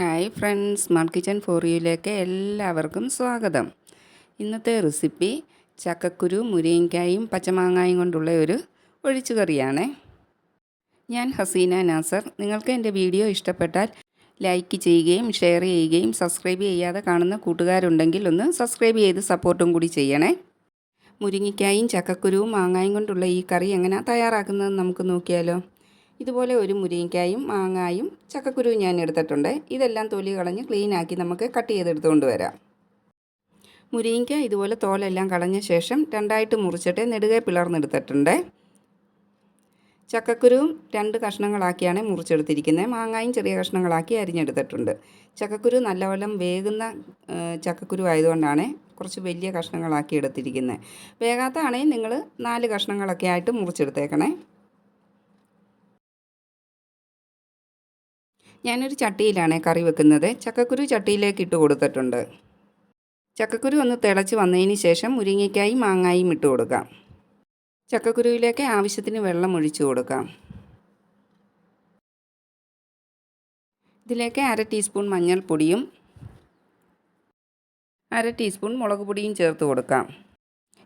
Hi friends smart kitchen for യുയിലേക്ക് എല്ലാവർക്കും സ്വാഗതം. ഇന്നത്തെ റെസിപ്പി ചക്കക്കുരു മുരിങ്ങയ്ക്കായും പച്ചമാങ്ങായും കൊണ്ടുള്ള ഒരു ഒഴിച്ചു കറിയാണ് ഞാൻ ഹസീന നാസർ. നിങ്ങൾക്ക് എന്റെ വീഡിയോ ഇഷ്ടപ്പെട്ടാൽ ലൈക്ക് ചെയ്യുകയും ഷെയർ ചെയ്യുകയും സബ്സ്ക്രൈബ് ചെയ്യാതെ കാണുന്ന കൂട്ടുകാരുണ്ടെങ്കിൽ ഒന്ന് സബ്സ്ക്രൈബ് ചെയ്ത് സപ്പോർട്ടും കൂടി ചെയ്യണേ. മുരിങ്ങയ്ക്കായും ചക്കക്കുരുവും മാങ്ങായും കൊണ്ടുള്ള ഈ കറി എങ്ങനെയാണ് തയ്യാറാക്കുന്നതെന്ന് നമുക്ക് നോക്കിയാലോ? ഇതുപോലെ ഒരു മുരിങ്ങയ്ക്കായും മാങ്ങായും ചക്കക്കുരുവും ഞാൻ എടുത്തിട്ടുണ്ട്. ഇതെല്ലാം തൊലി കളഞ്ഞ് ക്ലീനാക്കി നമുക്ക് കട്ട് ചെയ്തെടുത്തുകൊണ്ട് വരാം മുരിങ്ങയ്ക്ക ഇതുപോലെ തോലെല്ലാം കളഞ്ഞ ശേഷം രണ്ടായിട്ട് മുറിച്ചിട്ട് നെടുകെ പിളർന്നെടുത്തിട്ടുണ്ട്. ചക്കക്കുരുവും രണ്ട് കഷ്ണങ്ങളാക്കിയാണ് മുറിച്ചെടുത്തിരിക്കുന്നത്. മാങ്ങായും ചെറിയ കഷ്ണങ്ങളാക്കി അരിഞ്ഞെടുത്തിട്ടുണ്ട്. ചക്കക്കുരു നല്ലവണ്ണം വേകുന്ന ചക്കക്കുരു ആയതുകൊണ്ടാണ് കുറച്ച് വലിയ കഷ്ണങ്ങളാക്കി എടുത്തിരിക്കുന്നത്. വേഗാത്താണെങ്കിൽ നിങ്ങൾ നാല് കഷ്ണങ്ങളൊക്കെ ആയിട്ട് മുറിച്ചെടുത്തേക്കണേ. ഞാനൊരു ചട്ടിയിലാണ് കറി വെക്കുന്നത്. ചക്കക്കുരു ചട്ടിയിലേക്ക് ഇട്ട് കൊടുത്തിട്ടുണ്ട്. ചക്കക്കുരു ഒന്ന് തിളച്ച് വന്നതിന് ശേഷം മുരിങ്ങയ്ക്കായും മാങ്ങായും ഇട്ട് കൊടുക്കാം. ചക്കക്കുരുവിലേക്ക് ആവശ്യത്തിന് വെള്ളം ഒഴിച്ചു കൊടുക്കാം. ഇതിലേക്ക് അര ടീസ്പൂൺ മഞ്ഞൾപ്പൊടിയും അര ടീസ്പൂൺ മുളക് പൊടിയും ചേർത്ത് കൊടുക്കാം.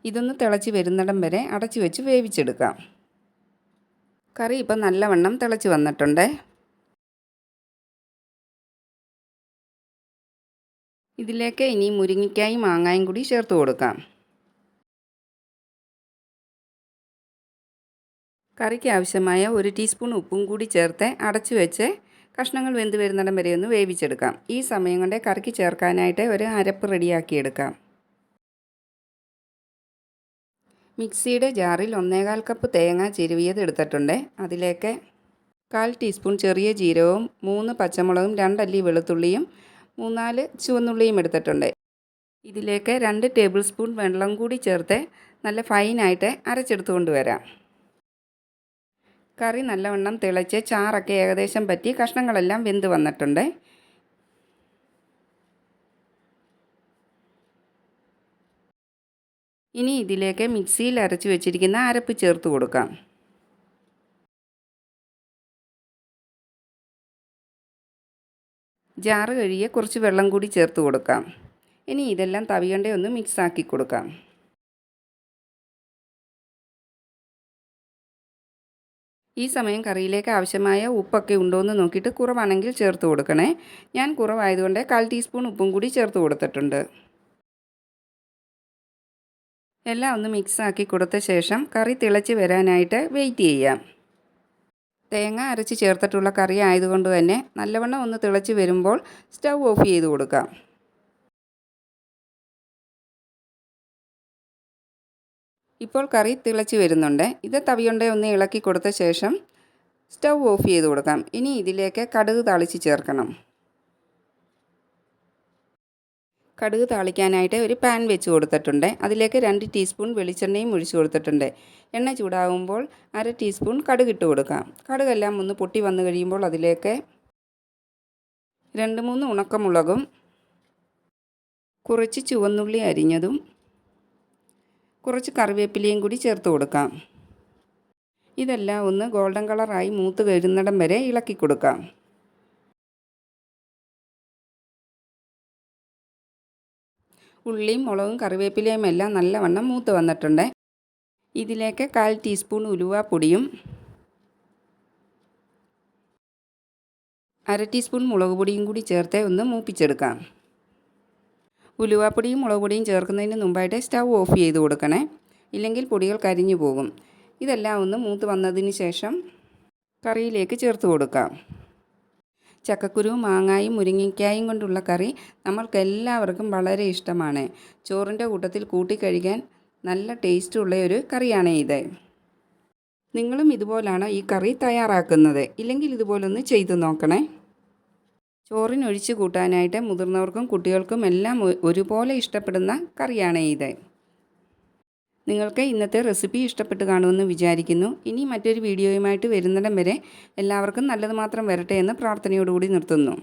ഇതൊന്ന് തിളച്ച് വരുന്നിടം വരെ അടച്ചു വെച്ച് വേവിച്ചെടുക്കാം. കറി ഇപ്പം നല്ലവണ്ണം തിളച്ച് വന്നിട്ടുണ്ട്. ഇതിലേക്ക് ഇനി മുരിങ്ങയ്ക്കായും മാങ്ങായും കൂടി ചേർത്ത് കൊടുക്കാം. കറിക്ക് ആവശ്യമായ ഒരു ടീസ്പൂൺ ഉപ്പും കൂടി ചേർത്ത് അടച്ചു വെച്ച് കഷ്ണങ്ങൾ വെന്ത് വരുന്നിടം വരെ ഒന്ന് വേവിച്ചെടുക്കാം. ഈ സമയം കൊണ്ട് കറിക്ക് ചേർക്കാനായിട്ട് ഒരു അരപ്പ് റെഡിയാക്കിയെടുക്കാം. മിക്സിയുടെ ജാറിൽ ഒന്നേകാൽ കപ്പ് തേങ്ങ ചിരുവിയത് എടുത്തിട്ടുണ്ട്. അതിലേക്ക് കാൽ ടീസ്പൂൺ ചെറിയ ജീരകവും മൂന്ന് പച്ചമുളകും രണ്ടല്ലി വെളുത്തുള്ളിയും മൂന്നാൽ ചുവന്നുള്ളിയും എടുത്തിട്ടുണ്ട്. ഇതിലേക്ക് രണ്ട് ടേബിൾ സ്പൂൺ വെള്ളം കൂടി ചേർത്ത് നല്ല ഫൈനായിട്ട് അരച്ചെടുത്തുകൊണ്ട് കൊണ്ടുവരാം. കറി നല്ലവണ്ണം തിളച്ച് ചാറൊക്കെ ഏകദേശം പറ്റി കഷ്ണങ്ങളെല്ലാം വെന്ത് വന്നിട്ടുണ്ട്. ഇനി ഇതിലേക്ക് മിക്സിയിൽ അരച്ച് വെച്ചിരിക്കുന്ന അരപ്പ് ചേർത്ത് കൊടുക്കാം. ജാറ് കഴുകിയ കുറച്ച് വെള്ളം കൂടി ചേർത്ത് കൊടുക്കാം. ഇനി ഇതെല്ലാം തവിയണ്ടേ ഒന്ന് മിക്സ് ആക്കി കൊടുക്കാം. ഈ സമയം കറിയിലേക്ക് ആവശ്യമായ ഉപ്പൊക്കെ ഉണ്ടോ എന്ന് നോക്കിയിട്ട് കുറവാണെങ്കിൽ ചേർത്ത് കൊടുക്കണേ. ഞാൻ കുറവായതുകൊണ്ട് കാൽ ടീസ്പൂൺ ഉപ്പും കൂടി ചേർത്ത് കൊടുത്തിട്ടുണ്ട്. എല്ലാം ഒന്ന് മിക്സ് ആക്കി കൊടുത്ത ശേഷം കറി തിളച്ച് വരാനായിട്ട് വെയിറ്റ് ചെയ്യാം. തേങ്ങ അരച്ച് ചേർത്തിട്ടുള്ള കറി ആയതുകൊണ്ട് തന്നെ നല്ലവണ്ണം ഒന്ന് തിളച്ച് വരുമ്പോൾ സ്റ്റൗ ഓഫ് ചെയ്ത് കൊടുക്കാം. ഇപ്പോൾ കറി തിളച്ച് വരുന്നുണ്ട്. ഇത് തവിയൊണ്ടെ ഒന്ന് ഇളക്കി കൊടുത്ത ശേഷം സ്റ്റൗ ഓഫ് ചെയ്ത് കൊടുക്കാം. ഇനി ഇതിലേക്ക് കടുക് താളിച്ച് ചേർക്കണം. കടുക് താളിക്കാനായിട്ട് ഒരു പാൻ വെച്ച് കൊടുത്തിട്ടുണ്ട്. അതിലേക്ക് രണ്ട് ടീസ്പൂൺ വെളിച്ചെണ്ണയും ഒഴിച്ച് കൊടുത്തിട്ടുണ്ട്. എണ്ണ ചൂടാകുമ്പോൾ അര ടീസ്പൂൺ കടുക് ഇട്ട് കൊടുക്കാം. കടുകെല്ലാം ഒന്ന് പൊട്ടി വന്നു കഴിയുമ്പോൾ അതിലേക്ക് രണ്ട് മൂന്ന് ഉണക്കമുളകും കുറച്ച് ചുവന്നുള്ളി അരിഞ്ഞതും കുറച്ച് കറിവേപ്പിലയും കൂടി ചേർത്ത് കൊടുക്കാം. ഇതെല്ലാം ഒന്ന് ഗോൾഡൻ കളറായി മൂത്ത് കരുന്നിടം വരെ ഇളക്കി കൊടുക്കാം. ഉള്ളിയും മുളകും കറിവേപ്പിലയും എല്ലാം നല്ലവണ്ണം മൂത്ത് വന്നിട്ടുണ്ട്. ഇതിലേക്ക് കാൽ ടീസ്പൂൺ ഉലുവാപ്പൊടിയും അര ടീസ്പൂൺ മുളക് പൊടിയും കൂടി ചേർത്ത് ഒന്ന് മൂപ്പിച്ചെടുക്കാം. ഉലുവാപ്പൊടിയും മുളക് പൊടിയും ചേർക്കുന്നതിന് മുമ്പായിട്ട് സ്റ്റൗ ഓഫ് ചെയ്ത് കൊടുക്കണേ. ഇല്ലെങ്കിൽ പൊടികൾ കരിഞ്ഞു പോകും. ഇതെല്ലാം ഒന്ന് മൂത്ത് വന്നതിന് ശേഷം കറിയിലേക്ക് ചേർത്ത് കൊടുക്കാം. ചക്കക്കുരുവും മാങ്ങായും മുരിങ്ങയ്ക്കായും കൊണ്ടുള്ള കറി നമ്മൾക്ക് എല്ലാവർക്കും വളരെ ഇഷ്ടമാണ്. ചോറിന്റെ കൂട്ടത്തിൽ കൂട്ടിക്കഴിക്കാൻ നല്ല ടേസ്റ്റ് ഉള്ള ഒരു കറിയാണ് ഇത്. നിങ്ങളും ഇതുപോലാണ് ഈ കറി തയ്യാറാക്കുന്നത്. ഇല്ലെങ്കിൽ ഇതുപോലൊന്ന് ചെയ്തു നോക്കണേ. ചോറിനൊഴിച്ച് കൂട്ടാനായിട്ട് മുതിർന്നവർക്കും കുട്ടികൾക്കും എല്ലാം ഒരുപോലെ ഇഷ്ടപ്പെടുന്ന കറിയാണ് ഇത്. നിങ്ങൾക്ക് ഇന്നത്തെ റെസിപ്പി ഇഷ്ടപ്പെട്ട് കാണുമെന്ന് വിചാരിക്കുന്നു. ഇനി മറ്റൊരു വീഡിയോയുമായിട്ട് വരുന്നിടം വരെ എല്ലാവർക്കും നല്ലത് മാത്രം വരട്ടെ എന്ന് പ്രാർത്ഥനയോടുകൂടി നിർത്തുന്നു.